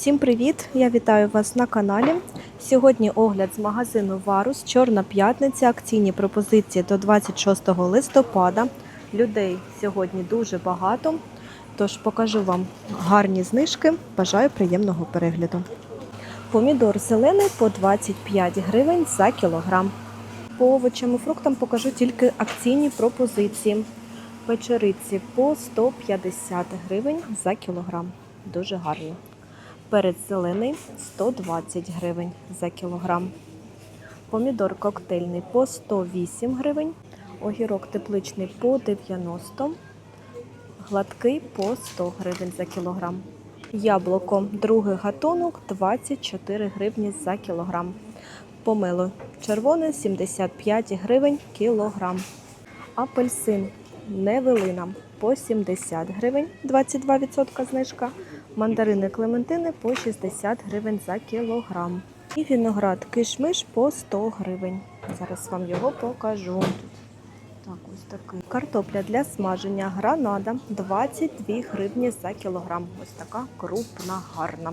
Всім привіт! Я вітаю вас на каналі. Сьогодні огляд з магазину Варус, Чорна п'ятниця, акційні пропозиції до 26 листопада. Людей сьогодні дуже багато, тож покажу вам гарні знижки. Бажаю приємного перегляду. Помідор зелений по 25 гривень за кілограм. По овочам і фруктам покажу тільки акційні пропозиції. Печериці по 150 гривень за кілограм. Дуже гарні. Перець зелений 120 гривень за кілограм. Помідор коктейльний по 108 гривень. Огірок тепличний по 90, гладкий по 100 гривень за кілограм. Яблуко другий гатунок 24 гривні за кілограм. Помило червоне 75 гривень кілограм. Апельсин невелина по 70 гривень, 22% знижка. Мандарини клементини по 60 гривень за кілограм. І виноград кишмиш по 100 гривень. Зараз вам його покажу. Так, ось такий. Картопля для смаження гранада 22 гривні за кілограм. Ось така крупна, гарна.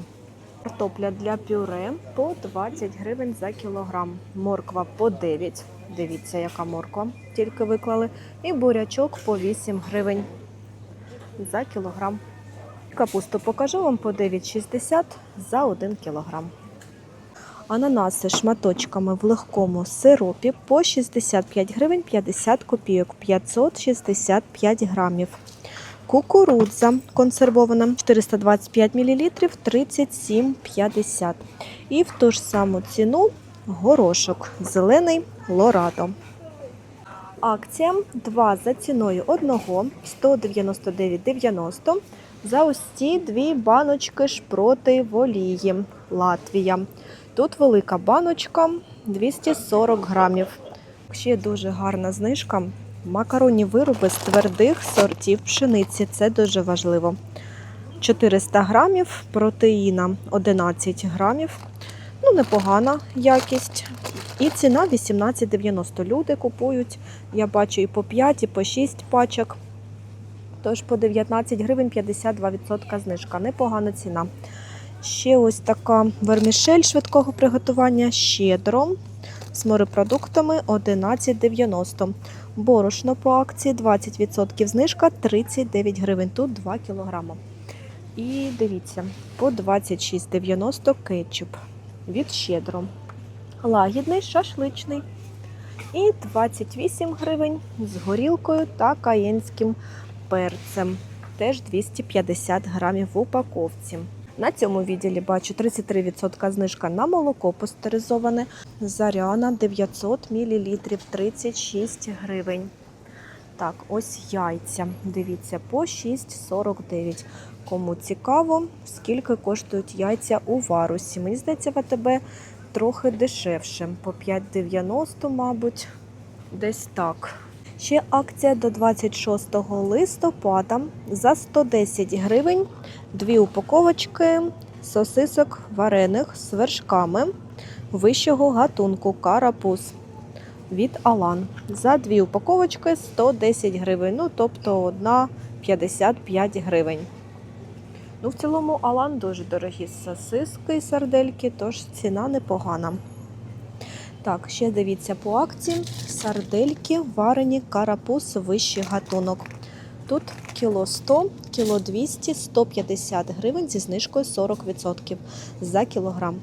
Картопля для пюре по 20 гривень за кілограм. Морква по 9. Дивіться, яка морква. Тільки виклали. І бурячок по 8 гривень за кілограм. Капусту покажу вам по 9,60 за 1 кілограм. Ананаси шматочками в легкому сиропі по 65 гривень 50 копійок, 565 грамів. Кукурудза консервована 425 мл 37,50. І в ту ж саму ціну горошок зелений лорадо. Акція 2 за ціною одного 199,90 за ось ці дві баночки шпроти в олії Латвія. Тут велика баночка 240 грамів. Ще дуже гарна знижка. Макаронні вироби з твердих сортів пшениці. Це дуже важливо. 400 грамів, протеїна 11 грамів. Ну, непогана якість. І ціна 18,90. Люди купують. Я бачу і по 5, і по 6 пачок. Тож по 19 гривень 52% знижка. Непогана ціна. Ще ось така вермішель швидкого приготування щедро з морепродуктами 11,90. Борошно по акції 20% знижка 39 гривень. Тут 2 кг. І дивіться, по 26,90 кетчуп від щедро. Лагідний шашличний. І 28 гривень з горілкою та каєнським перцем. Теж 250 грамів в упаковці. На цьому відділі бачу 33% знижка на молоко пастеризоване. Заряна 900 мл 36 гривень. Так, ось яйця. Дивіться, по 6,49. Кому цікаво, скільки коштують яйця у варусі. Мені здається, в АТБ трохи дешевше. По 5,90, мабуть, десь так. Ще акція до 26 листопада за 110 гривень. Дві упаковочки сосисок варених з вершками вищого гатунку карапуз від Алан. За дві упаковочки 110 гривень. Ну, тобто одна 55 гривень. Ну, в цілому Алан дуже дорогі сосиски і сардельки, тож ціна непогана. Так, ще дивіться по акції. Сардельки варені карапуз вищий гатунок. Тут кіло 100, кіло 200, 150 гривень зі знижкою 40% за кілограм.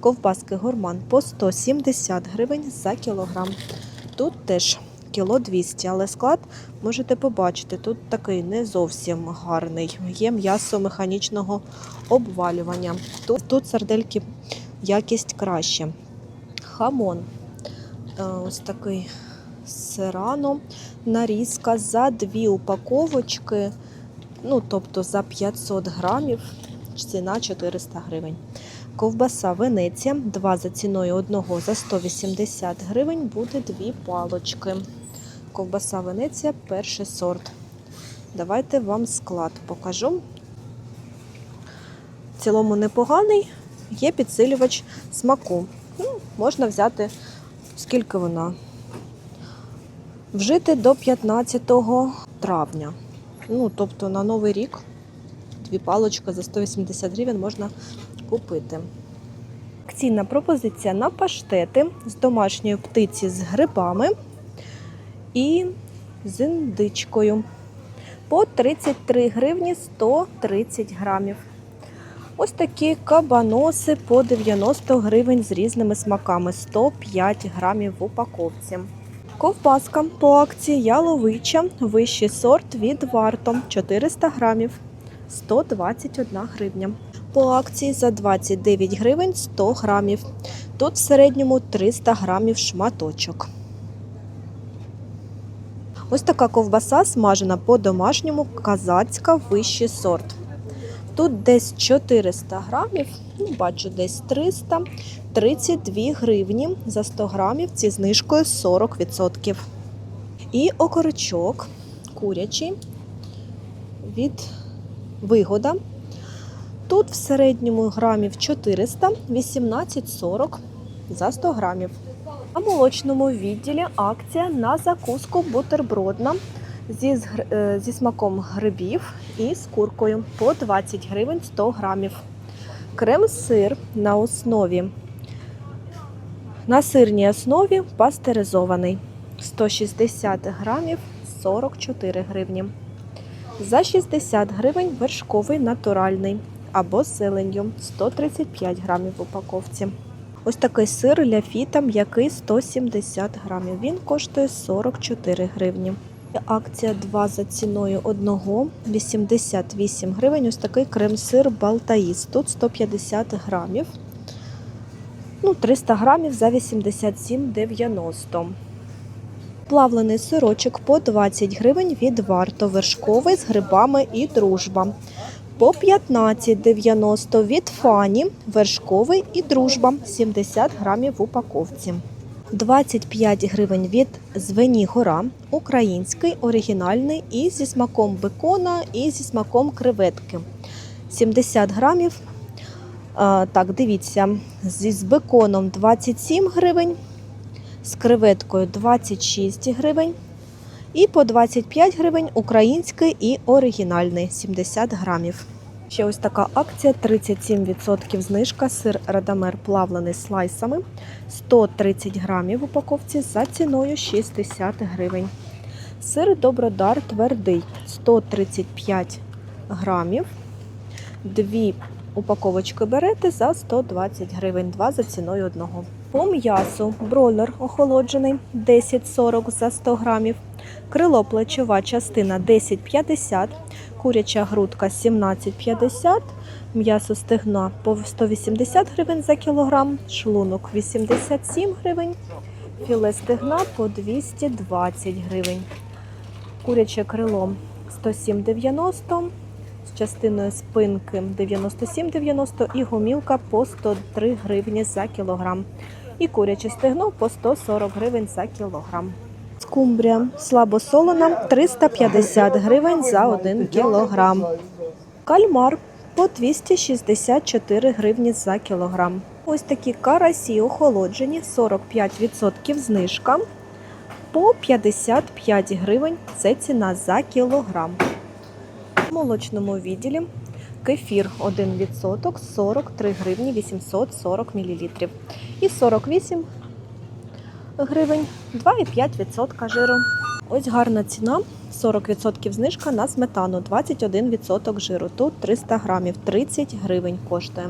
Ковбаски гурман по 170 гривень за кілограм. Тут теж кіло 200, але склад можете побачити, тут такий не зовсім гарний. Є м'ясо механічного обвалювання. Тут, тут сардельки якість краще. Хамон. Е, Ось такий сирано. Нарізка за дві упаковочки, ну тобто за 500 грамів, ціна 400 гривень. Ковбаса Венеція, два за ціною одного за 180 гривень, буде дві палочки. Ковбаса Венеція, перший сорт. Давайте вам склад покажу. В цілому непоганий, є підсилювач смаку. Можна взяти, скільки вона. Вжити до 15 травня. Ну, тобто на Новий рік дві палочки за 180 гривень можна купити. Акційна пропозиція на паштети з домашньої птиці з грибами і з індичкою. По 33 гривні 130 грамів. Ось такі кабаноси по 90 гривень з різними смаками 105 грамів в упаковці. Ковбаска по акції яловича, вищий сорт від варто 400 грамів 121 гривня. По акції за 29 гривень 100 грамів. Тут в середньому 300 грамів шматочок. Ось така ковбаса смажена по-домашньому казацька вищий сорт. Тут десь 400 грамів, ну, бачу, десь 300, 32 гривні за 100 грамів зі знижкою 40%. І окорочок курячий від вигода. Тут в середньому грамів 400, 18,40 за 100 грамів. На молочному відділі акція на закуску бутербродна зі, е, зі смаком грибів і з куркою по 20 гривень 100 грамів. Крем-сир на основі на сирній основі пастеризований 160 грамів 44 гривні. За 60 гривень вершковий натуральний або з зеленню 135 грамів в упаковці. Ось такий сир ляфіта м'який 170 грамів. Він коштує 44 гривні. Акція 2 за ціною одного 88 гривень. Ось такий крем-сир Балтаїс. Тут 150 грамів. Ну, 300 грамів за 87,90. Плавлений сирочок по 20 гривень від варто вершковий з грибами і дружба. По 15,90 від фані вершковий і дружба 70 грамів в упаковці. 25 гривень від Звені Гора, український, оригінальний і зі смаком бекона, і зі смаком креветки. 70 грамів. Так, дивіться, з беконом 27 гривень, з креветкою 26 гривень. І по 25 гривень український і оригінальний 70 грамів. Ще ось така акція: 37% знижка. Сир Радамер плавлений слайсами 130 грамів в упаковці за ціною 60 гривень. Сир Добродар твердий 135 грамів. Дві упаковочки берете за 120 гривень, два за ціною одного. По м'ясу. Бройлер охолоджений 10,40 за 100 грамів. Крило плечова частина 10,50, куряча грудка 17,50, м'ясо стегна по 180 гривень за кілограм, шлунок 87 гривень, філе стегна по 220 гривень. Куряче крило 107,90, з частиною спинки 97,90 і гомілка по 103 гривні за кілограм. І куряче стегно по 140 гривень за кілограм. Скумбрія слабосолена 350 гривень за 1 кілограм. Кальмар по 264 гривні за кілограм. Ось такі карасі охолоджені 45% знижка по 55 гривень. Це ціна за кілограм. В молочному відділі кефір 1% 43 гривні 840 мл. І 48 гривень 2,5% жиру. Ось гарна ціна. 40% знижка на сметану, 21% жиру. Тут 300 грамів, 30 гривень коштує.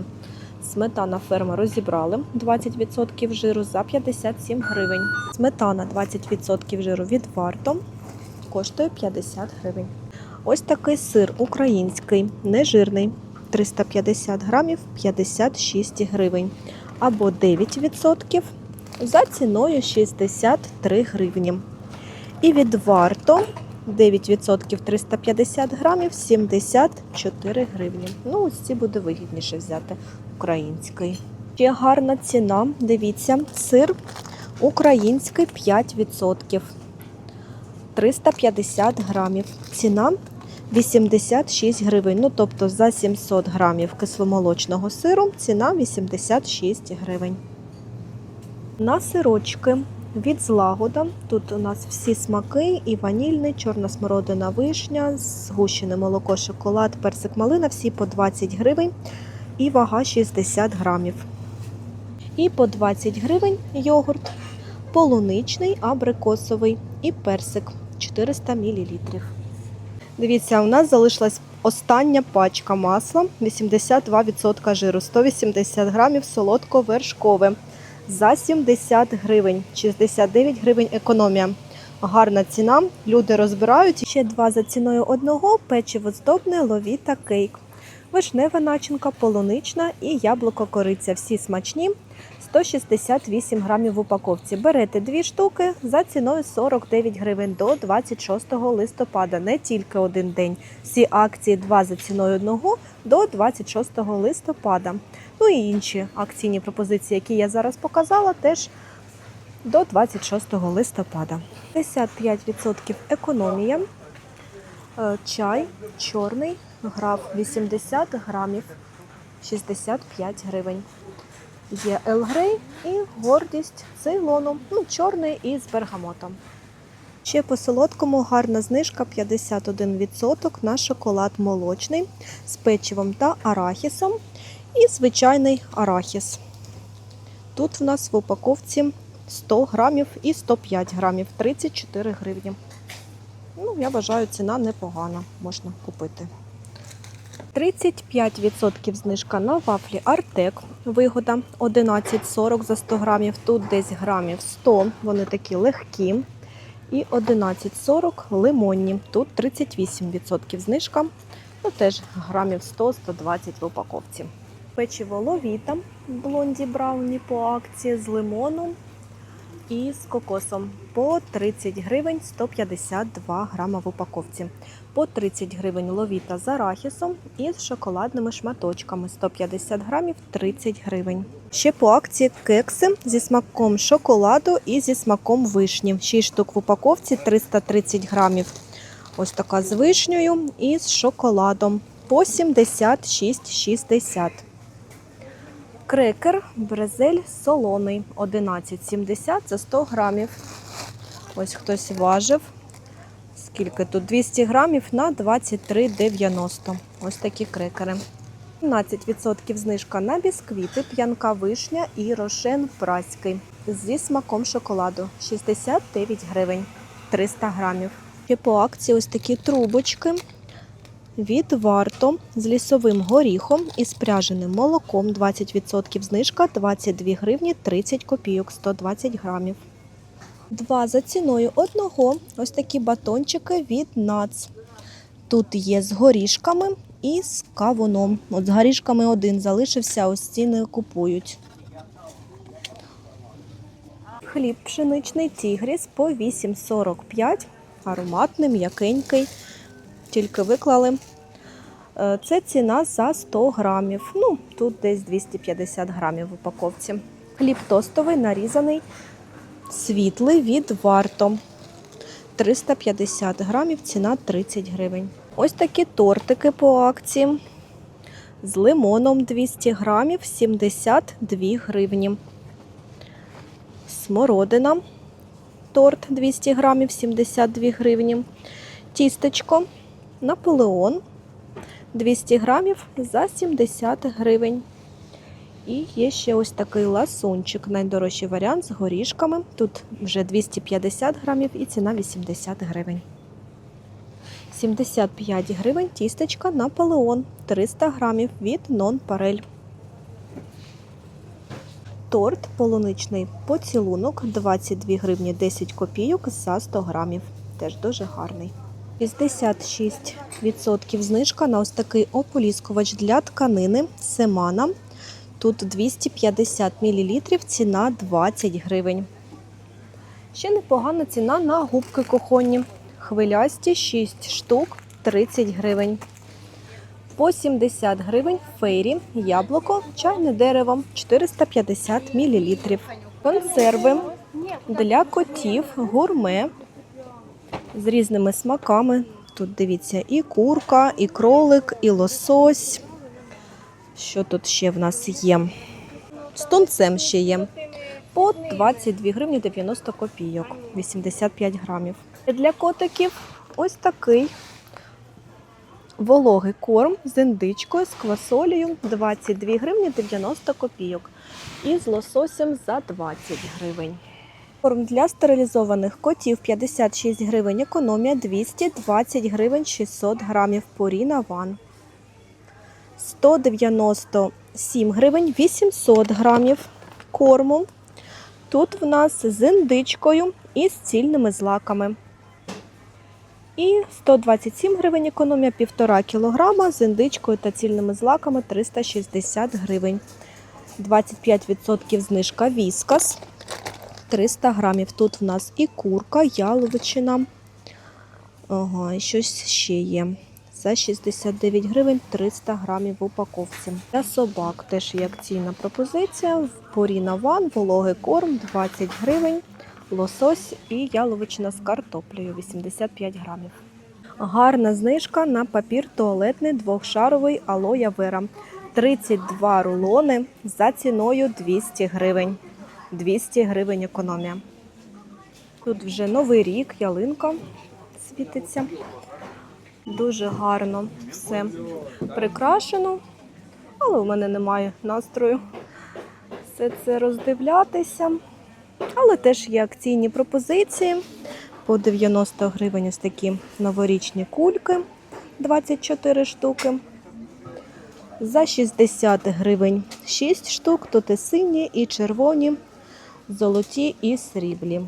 Сметана ферма розібрали 20% жиру за 57 гривень. Сметана 20% жиру від варто коштує 50 гривень. Ось такий сир український, нежирний, 350 грамів, 56 гривень. Або 9% за ціною 63 гривні. І від варто 9% 350 грамів 74 гривні. Ну, ось ці буде вигідніше взяти український. Ще гарна ціна. Дивіться, сир український 5%. 350 грамів. Ціна 86 гривень. Ну, тобто за 700 грамів кисломолочного сиру ціна 86 гривень. На сирочки від злагода. Тут у нас всі смаки, і ванільний, чорна смородина вишня, згущене молоко, шоколад, персик малина, всі по 20 гривень і вага 60 грамів. І по 20 гривень йогурт, полуничний, абрикосовий і персик 400 мл. Дивіться, у нас залишилась остання пачка масла, 82% жиру, 180 грамів солодко-вершкове за 70 гривень, 69 гривень економія. Гарна ціна, люди розбирають. Ще два за ціною одного печиво здобне, ловіта кейк. Вишнева начинка, полунична і яблуко кориця. Всі смачні. 168 грамів в упаковці. Берете дві штуки за ціною 49 гривень до 26 листопада. Не тільки один день. Всі акції два за ціною одного до 26 листопада. Ну і інші акційні пропозиції, які я зараз показала, теж до 26 листопада. 55% економія. Е, Чай чорний граф 80 грамів 65 гривень. Є Елгрей і гордість цейлону, ну, чорний із бергамотом. Ще по солодкому гарна знижка 51% на шоколад молочний з печивом та арахісом і звичайний арахіс. Тут в нас в упаковці 100 грамів і 105 грамів 34 гривні. Ну, я вважаю, ціна непогана, можна купити. 35% знижка на вафлі Артек. Вигода 11,40 за 100 грамів. Тут десь грамів 100, вони такі легкі. І 11,40 лимонні. Тут 38% знижка. Ну, теж грамів 100-120 в упаковці. Печиво ловіта блонді брауні по акції з лимоном і з кокосом по 30 гривень 152 грама в упаковці. По 30 гривень ловіта з арахісом і з шоколадними шматочками 150 грамів 30 гривень. Ще по акції кекси зі смаком шоколаду і зі смаком вишні. 6 штук в упаковці 330 грамів. Ось така з вишнею і з шоколадом по 76,60. Крекер Брезель солоний 11,70 за 100 грамів. Ось хтось важив. Скільки тут? 200 грамів на 23,90. Ось такі крекери. 17% знижка на бісквіти, п'янка вишня і рошен праський зі смаком шоколаду 69 гривень 300 грамів. І по акції ось такі трубочки від варто з лісовим горіхом і спряженим молоком 20% знижка 22 гривні 30 копійок 120 грамів. Два за ціною одного ось такі батончики від НАЦ. Тут є з горішками і з кавуном. От з горішками один залишився, ось ці не купують. Хліб пшеничний тігріс по 8,45. Ароматний, м'якенький. Тільки виклали. Е, Це ціна за 100 грамів. Ну, тут десь 250 грамів в упаковці. Хліб тостовий, нарізаний, світлий від варто. 350 грамів, ціна 30 гривень. Ось такі тортики по акції. З лимоном 200 грамів, 72 гривні. Смородина. Торт 200 грамів, 72 гривні. Тістечко. Наполеон 200 грамів за 70 гривень. І є ще ось такий ласунчик, найдорожчий варіант з горішками. Тут вже 250 грамів і ціна 80 гривень. 75 гривень тістечка Наполеон 300 грамів від нон-парель. Торт полуничний поцілунок 22 гривні 10 копійок за 100 грамів. Теж дуже гарний. 56% знижка на ось такий ополіскувач для тканини Семана. Тут 250 мл, ціна 20 гривень. Ще непогана ціна на губки кухонні. Хвилясті 6 штук 30 гривень. По 70 гривень фейрі, яблуко, чайне дерево 450 мл. Консерви для котів, гурме з різними смаками. Тут дивіться і курка, і кролик, і лосось. Що тут ще в нас є? З тунцем ще є. По по 22 гривні 90 копійок, 85 грамів. Для котиків ось такий вологий корм з індичкою, з квасолею 22 гривні 90 копійок і з лососем за 20 гривень. Корм для стерилізованих котів 56 гривень, економія 220 гривень 600 грамів Purina One. 197 гривень 800 грамів корму. Тут в нас з індичкою і з цільними злаками. І 127 гривень економія 1,5 кг з індичкою та цільними злаками 360 гривень. 25% знижка віскас 300 грамів. Тут в нас і курка, яловичина. Ага, і щось ще є. За 69 гривень 300 грамів в упаковці. Для собак теж є акційна пропозиція. В Purina One вологий корм 20 гривень, лосось і яловичина з картоплею 85 грамів. Гарна знижка на папір туалетний двохшаровий алоя вера. 32 рулони за ціною 200 гривень. 200 гривень економія. Тут вже новий рік, ялинка світиться. Дуже гарно все прикрашено, але у мене немає настрою все це роздивлятися. Але теж є акційні пропозиції. По 90 гривень ось такі новорічні кульки 24 штуки. За 60 гривень 6 штук, тут і сині, і червоні, золоті і сріблі.